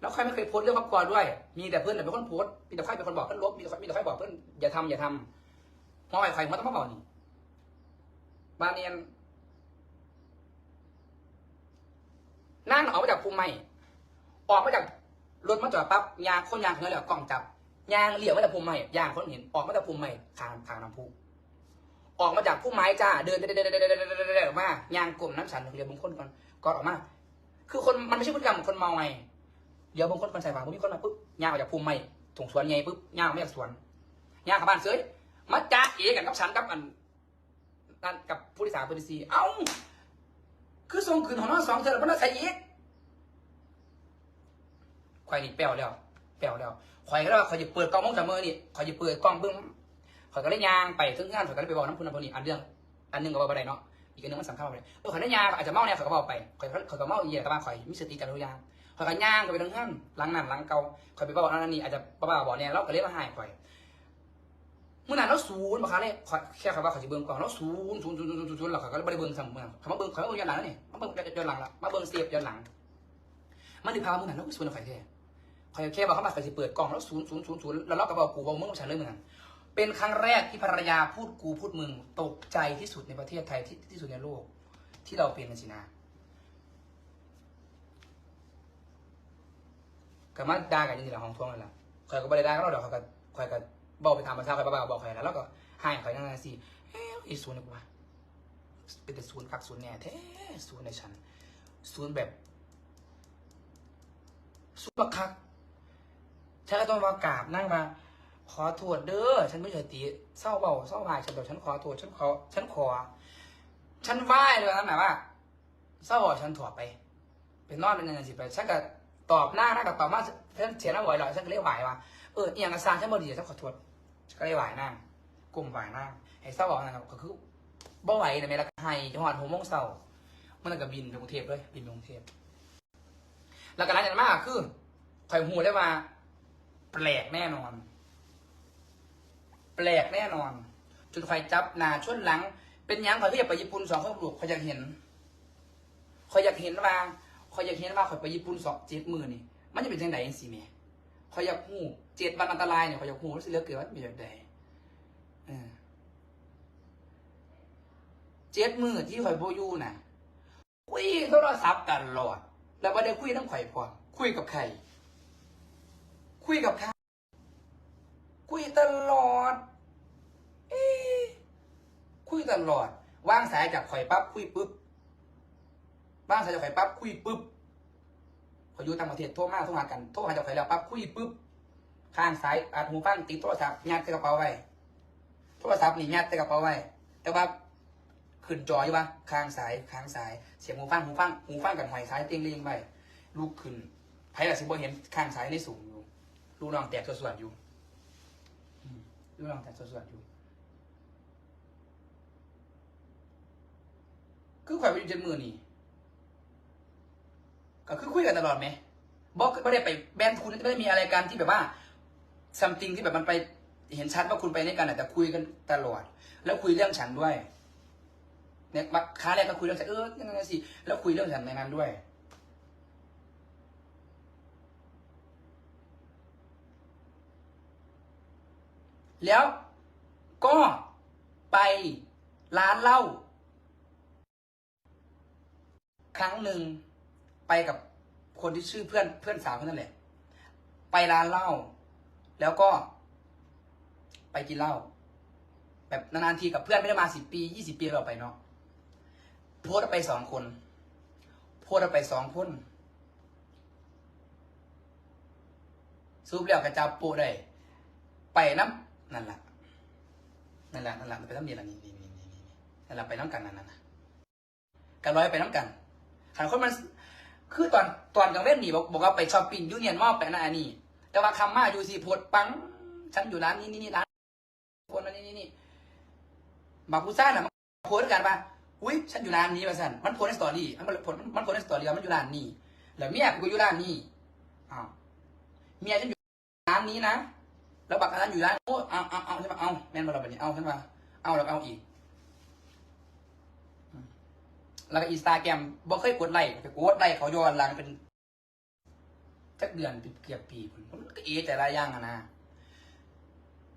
แล้วใครไม่เคยโพสเรื่องครอบครัวด้วย มีแต่เพื่อนเป็นคนโพสมีแต่ใครเป็นคนบอกเพื่อนลบ มีแต่มีแต่ใครบอกเพื่อนอย่าทำอย่าทำเพราะอะไรใครมันต้องมาบอกนี่บาเนียนนั่นออกมาจากภูมิใหม่ออกมาจากรถมาจอดปั๊บยางคนยางเนื้อเหล่ากล่องจับยางเหลี่ยมมาจากภูมิใหม่ยางคนเห็นออกมาจากภูมิใหม่ทางทางน้ำพุออกมาจากผู้ไม้จ้าเดินเดินเดินเดินเดินเดินออกมายางกลุ่มน้ำสันเหลี่ยมบางคนก่อนก่อนออกมา คือคนมันไม่ใช่พฤติกรรมของคนเมาไง เดี๋ยวบางคนคนใส่ฝาผมมีคนมาปุ๊บยางออกจากภูมิใหม่ถุงสวนไงปุ๊บยางออกมาจากสวนยางเข้าบ้านเสยมาจ้าเอกันกับฉันกับอันนั่นกับผู้โดยสารผู้โดยสารเอ้าคือส่งคืนของน้องสองเธอแล้วมันน่าใส่อีกข่อยนี่แปลวแล้วแปลวแล้วข่อยก็เลยว่าข่อยจะเปิดกล้องมองจากมือนี่ข่อยจะเปิดกล้องเบิ้งข่อยก็เลยยางไปถึงงานข่อยก็เลยไปบอกน้ำพุน้ำพุนี่อันเรื่องอันหนึงก็บอกไปได้เนาะอีกอันหนึงมันสำคัญไปเออข่อยได้ยางอาจจะเมาเนี่ยข่อยก็บอกไปข่อยข่อยก็เมาอีกแต่ว่าขอยมีสติจากทุยาง ข่อยก็ย่างไปทั้งห้างหลังนั่นหลังเก่าข่อยไปบอกนั่นนี่อาจจะบ้าๆบอกเนี่ยเราก็เลยมาหายข่อยเมื่อนั้นเราศูนย์บางครั้งเนี่ยข่อยแค่ข่อยว่าข่อจะเบิ้งกล้องเราศูนย์ศูนย์ศูนย์ศูนย์ศูนย์ศูนย์แล้วข่อยก็ไม่ได้เบิ้งซ้ำเมื่อคำว่าเบิ้งข่อยก็เบิ้งย้อนหลังแล้วนี่มาเบิ้งย้อนหลังละมาเบิ้งเสียบย้อนหลัง มันถึงพาเมื่อนั้นเราก็ชวนข่อยแท้คอยแค่บอกเขามาไปสิเปิดกล่องแล้วศูนย์ศูนย์ศูนย์ศูนย์แล้วเราก็บอกกูบอกมึงฉันเลยเมื่อนกันเป็นครั้งแรกที่ภรรยาพูดกูพูดมึงตกใจที่สุดในประเทศไทยที่ที่สุดในโลก ที่เราเป็นกันสินะ กับมาด่ากันอยังไงห้องท้วงนั่นแหละคอยก็บริด่าก็เราเดี๋ยวคอยก็คอยก็บอกไปทำภาษาคอยบ้าๆบอกคอยแล้วแล้วก็ให้คอยนั่นสิเฮ้ยอีศูนย์นี่กูว่าเป็นแต่ศูนย์คักศูนย์แน่แท้ศูนย์ในฉันศูนย์แบบสุปคักฉันก็ต้องมากราบนั่งมาขอโทษเด้อ ฉันไม่ใช่ตีเศร้าเบาเศร้าหายฉันแบบฉันขอโทษฉันขอ ฉันขอ ฉันไหว้เลยนะหมายว่าเศร้าเบาฉันถอดไป เป็นนอนเป็นยังไงสิไปฉันก็ ตอบหน้าหน้ากับตอบมาฉันเสียหน้าไหวหรอกฉันก็เลยไหวว่าเอออย่างกระซางฉันบ่ดีฉันขอโทษก็เลยไหวหนั่งกลุ่มไหวหนั่งให้เศร้าเบานะครับก็คือบ่ไหวนะแม่ละไห้จังหวัดหัวมงเศร้ามันก็บินไปกรุงเทพเลยบินไปกรุงเทพแล้วก็หลังจากนั้นมากคือข่อยหูได้ว่าแปลกแน่นอน แปลกแน่นอนจนข่อยจับหนาชนหลัง เป็นยังข่อยก็อยากไปญี่ปุ่นสองคนลูกข่อยอยากเห็นข่อยอยากเห็นว่า อยอยากเห็นว่าข่อยไปญี่ปุ่นสองเจ็ดหมื่นนี่มันจะเป็นจังไดจังซี่แหม่ข่อยอยากหูเจ็ดวันอันตรายเนี่ยข่อยอยากหูรู้สึกเหลือเกินว่าเป็นแบบใดเออเจ็ดมือที่ข่อยโบอยู่น่ะคุยโทรศัพท์กันหลอดแล้วว่ได้คุยน้ำข่อยพอคุยกับใครคุยกับใครคุยตลอดคุยตลอด วางสายจากข่อยปั๊บคุยปุ๊บ วางสายจากข่ปั๊บคุยปุ๊บพออยู่ต่างประเทศโทรมาโทรหากันโทรหาจากข่แล้วปั๊บคุยปุ๊บข้างสายอัดหูฟังติดโทรศัพท์ยัดใส่กระเป๋าไว้โทรศัพท์นี่ยัดใส่กระเป๋าไว้แต่ว่าขึ้นจออยู่ปะข้างสายข้างสายเสียงหูฟังหูฟังหูฟังกับหอยสายเตียงเรียงไปลูกขึ้นไพ่ละสิบเห็นข้างสายในสูงอยู่ลูกน้องแตกส่วนอยู่ลูกน้องแตกส่วนอยู่คือข่อยไปอยู่เจ็ดมือนี่ ก็คือคุยกันตลอดไหมบอกไม่ได้ไปแบนคุณไม่ได้มีอะไรกันที่แบบว่า something ที่แบบมันไปเห็นชัดว่าคุณไปในกันแต่คุยกันตลอด แล้วคุยเรื่องฉันด้วยเนี่ยค้าแรกก็คุยเรื่องฉันเออยังไงสิแล้วคุยเรื่องฉันในนั้นด้วย แล้วก็ไปร้านเหล้าครั้งหนึ่ง ไปกับคนที่ชื่อเพื่อนเพื่อนสาวคนนั่นแหละ ไปร้านเหล้าแล้วก็ ไปกินเหล้าแบบนานๆทีกับเพื่อนไม่ได้มาสิบปียี่สิบปีเราไปเนาะโพสไปสองคน โพสไปสองคนซูปแล้วกระจับโปะได้ ไปน้ำนั่นแหละนั่นแหละนั่นแหละไปน้ำเดียวละนี่นี่นี่นี่นี่นั่นแหละไปน้ำกันนั่นน่ะนะกันร้อยไปน้ำกันขันคนมัน คือตอนตอนกลางเว้นนี่บอกบอกว่าไปช้อปปิ้งยูเนียนมอบไปนะอันนี้ แต่ว่าคำมาอยู่สิโพสต์ปัง ฉันอยู่ร้านนี้นี่นี่ร้านคนนั้นนี่นี่นี่บางผู้ซ่าน่ะมันโพสต์กันปะอุ้ยฉันอยู่ร้านนี้มาสั่นมันโพสในสตอรี่มันโพสมันโพสในสตอรี่ว่ามันอยู่ร้านนี้แล้วเมียกูอยู่ร้านนี้อ้าวเมียฉันอยู่ร้านนี้นะแล้วบักอันนั้นอยู่ร้านโอ้เอาเอาเอาใช่ปะเอาแม่นมาเราแบบนี้เอาใช่ปะเอาแล้วเอาอีกอืม แล้วก็อินสตาแกรมบ่เคยกดไลค์ไปกดไลค์เขาย้อนหลังเป็นจักเดือนเกือบปีพุ่นมันก็เอแต่ละอย่างอะนะ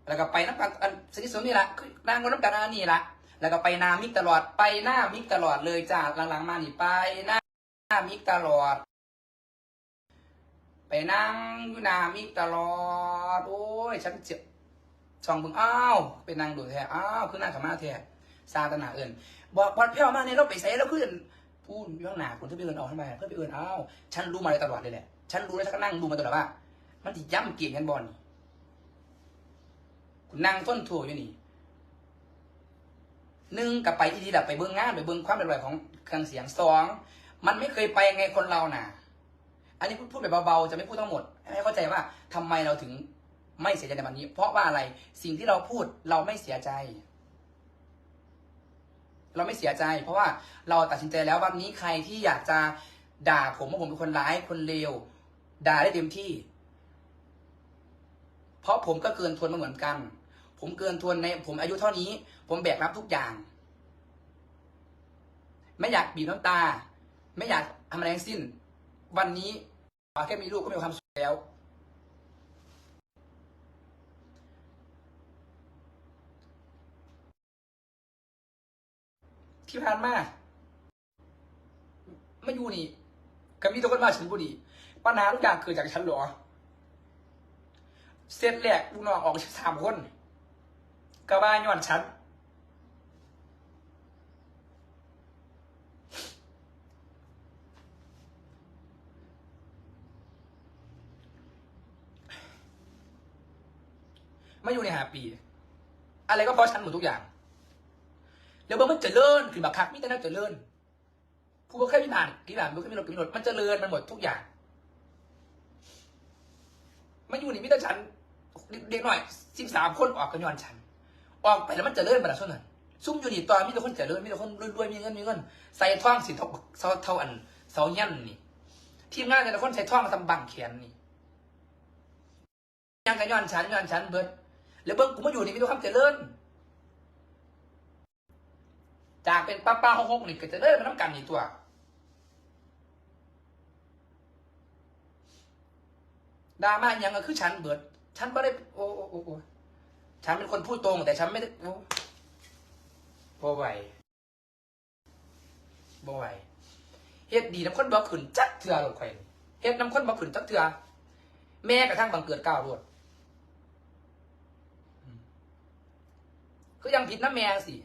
แล้วก็ไปน้ำกันอันสนิทสนมนี่ละนางก็น้ำกันอันนี้ละแล้วก็ไปนามิกตลอดไปหน้ามิกตลอดเลยจ้าหลังๆมานี่ไปหน้าหน้ามิกตลอด ไปนั่งอยู่หนามิกตลอด โอ้ยฉันเจ็บช่องเบึงอ้าวไปนั่งดูแท้อ้าวคือนั่งขม่าแท้ซาตนาเอิญ บอกพอดเพี้ยวมาเนี่ยเราไปใส่แล้วขึ้นพูดอยู่ข้างหนาคุณที่ไปเอิญออกทำไมเพื่อนไปเอิญอ้าฉันรู้มาเลยตลอดเลยแหละฉันรู้แล้วฉันก็นั่งดูมาตลอดว่า มันจะย่ำเกี่ยงกันบอลคุณนั่งต้นถั่วอยู่นี่หนึ่งกับไปที่ดีแบบไปเบิ้งงานไปเบิ้งความเป็นไปของเครื่องเสียงสองมันไม่เคยไปไงคนเราน่ะ อันนี้พูดแบบเบาๆจะไม่พูดทั้งหมดให้เข้าใจว่าทำไมเราถึงไม่เสียใจในวันนี้ เพราะว่าอะไรสิ่งที่เราพูดเราไม่เสียใจ เราไม่เสียใจ เพราะว่าเราตัดสินใจแล้ววันนี้ใครที่อยากจะด่าผมว่าผมเป็นคนร้ายคนเลวด่าได้เต็มที่ เพราะผมก็เกินทนมาเหมือนกัน ผมเกินทนในผมอายุเท่านี้ ผมแบกรับทุกอย่าง ไม่อยากบีบน้ำตา ไม่อยากทำอะไรทั้งสิ้น วันนี้แค่มีลูกก็มีความสุขแล้ว ที่ผ่านมาไม่อยู่นี่ก็มีตัวคนมาฉันบุดีปัญหาทุกอย่างเกิดจากฉันหรอเส้นแรกลูกน้องออกสามคนกระบาย้อนฉันไม่อยู่ในหาปี อะไรก็เพราะฉันหมดทุกอย่าง แล้วเมื่อมันเจริญขึ้นแบบคักมิแต่น่าเจริญผู้บ่เคยมีผ่านกี่ผ่านผู้เคยมีรถกี่รถมันจะเจริญมันหมดทุกอย่างมันอยู่นี่มิต่ฉันเด็กหน่อยสิบสามคนออกกันย้อนฉัน ออกไปแล้วมันจะเจริญไปล้วเท่านั้นซุ่มอยู่นี่ตอนมีแต่คนจะเจริญมีแต่คนรวยๆมีเงินมีเงินใส่ท่องสิเท่าเท่าเท่าอันเสายันนี่ทีมงานแต่ละคนใส่ท่องทำบังแขนนี่ยังกันย้อนฉันย้อนฉันเบิดแล้วเบิ้งกูมาอยู่นี่มีแต่ความเจริญ จากเป็นป้าป้าหกหกนี่ก็จะเลิญมาน้ำกันนี่ตัว ดราม่ายังก็คือฉันเบิด ฉันก็ได้ โอ้โอ้โอ้ฉันเป็นคนพูดตรง แต่ฉันไม่ได้โอ้บ่ไหวบ่ไหวเฮ็ดดีน้ำข้นบ่ขึ้นจักเถื่อหลดข่อยเฮ็ดน้ำข้นบ่ขึ้นจักเถื่อแม้กระทั่งบังเกิดก้าวรวดคือยังผิดน้ำแม่สิ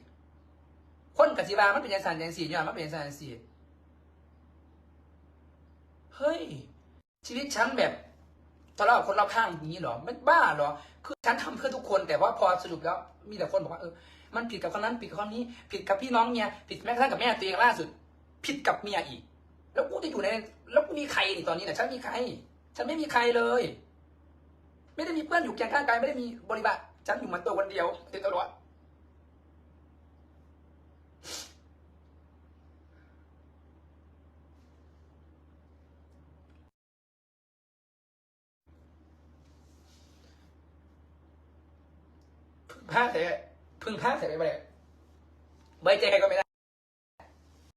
คนกับสิบามันเป็นยังสันยังสี่ย้อนมันเป็นยังสันยังสี่เฮ้ย ชีวิตฉันแบบทะเลาะกับคนรอบข้างอย่างนี้เหรอไม่บ้าเหรอ คือฉันทำเพื่อทุกคน แต่ว่าพอสรุปแล้ว มีแต่คนบอกว่าเออ มันผิดกับคนนั้นผิดกับคนนี้ ผิดกับพี่น้องเมียผิดแม้กระทั่งกับแม่ตัวเองล่าสุด ผิดกับเมียอีก แล้วกูจะอยู่ใน แล้วกูมีใครนี่ตอนนี้นี่ยฉันมีใคร ฉันไม่มีใครเลย ไม่ได้มีเพื่อนอยู่เคียงข้างกายไม่ได้มีบริบาทฉันอยู่มันตัวคนเดียวติดตลอด พึ่งพาใส่พึ่งพาใส่ไปไปเลยไว้ใจใครก็ไม่ได้